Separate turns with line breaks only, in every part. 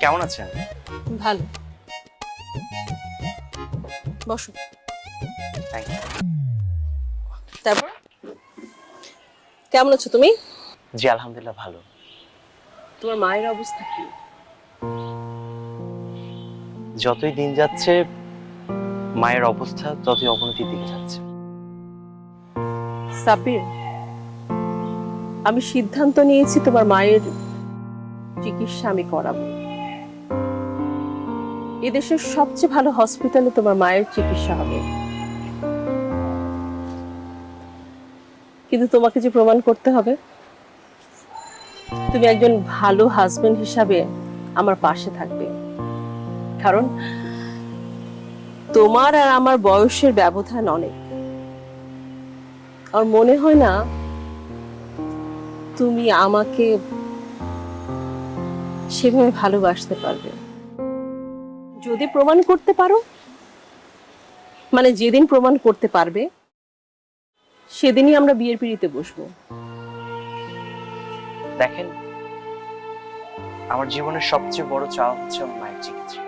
কেমন আছেন?
ভালো। বসো
থ্যাংক ইউ
তারপর? কেমন আছো তুমি?
জি আলহামদুলিল্লাহ ভালো।
তোমার মায়ের অবস্থা কি?
যতই দিন যাচ্ছে মায়ের অবস্থা ততই অবনতির দিকে যাচ্ছে।
সাব্বির আমি সিদ্ধান্ত নিয়েছি তোমার মায়ের চিকিৎসা আমি করাবো। এদেশের সবচেয়ে ভালো হসপিটালে তোমার মায়ের চিকিৎসা হবে। কিন্তু তোমাকে যে প্রমাণ করতে হবে, তুমি একজন ভালো হাজবেন্ড হিসাবে আমার পাশে থাকবে। কারণ তোমার আর আমার বয়সের ব্যবধান অনেক। আর মনে হয় না তুমি আমাকে সেভাবে ভালোবাসতে পারবে। যদি প্রমাণ করতে পারো মানে যেদিন প্রমাণ করতে পারবে, সেদিনই আমরা বিয়ের পিড়িতে বসবো।
দেখেন, আমার জীবনের সবচেয়ে বড় চাওয়া হচ্ছে আমার মায়ের চিকিৎসা।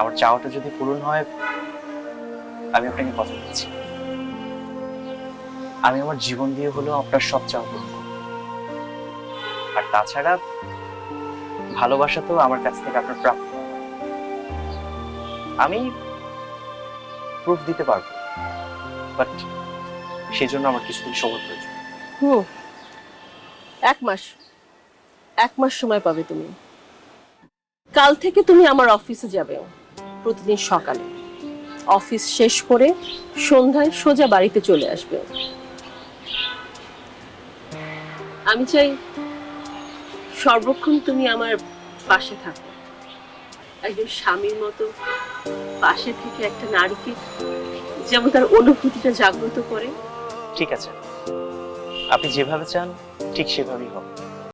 আমার চাওয়াটা যদি পূরণ হয়, আমি আপনাকে কথা দিচ্ছি। আমি আমার জীবন দিয়ে হলেও আপনার সব চাওয়া পূরণ করব আর তাছাড়া, ভালোবাসা তো আমার কাছ থেকে আপনার প্রাপ্য। আমি প্রুফ দিতে পারব বাট সেজন্য আমার কিছুদিন সময় প্রয়োজন।
এক মাস এক মাস সময় পাবে তুমি। কাল থেকে তুমি আমার অফিসে যাবে, প্রতিদিন সকালে। অফিস শেষ করে সন্ধ্যায় সোজা বাড়িতে চলে আসবে। আমি চাই সর্বক্ষণ তুমি আমার পাশে থাকো। একজন স্বামীর মতো পাশে থেকে একটা নারীকে যেমন তার অনুভূতিটা জাগ্রত করে।
ঠিক আছে। আপনি যেভাবে চান, ঠিক সেভাবেই হবে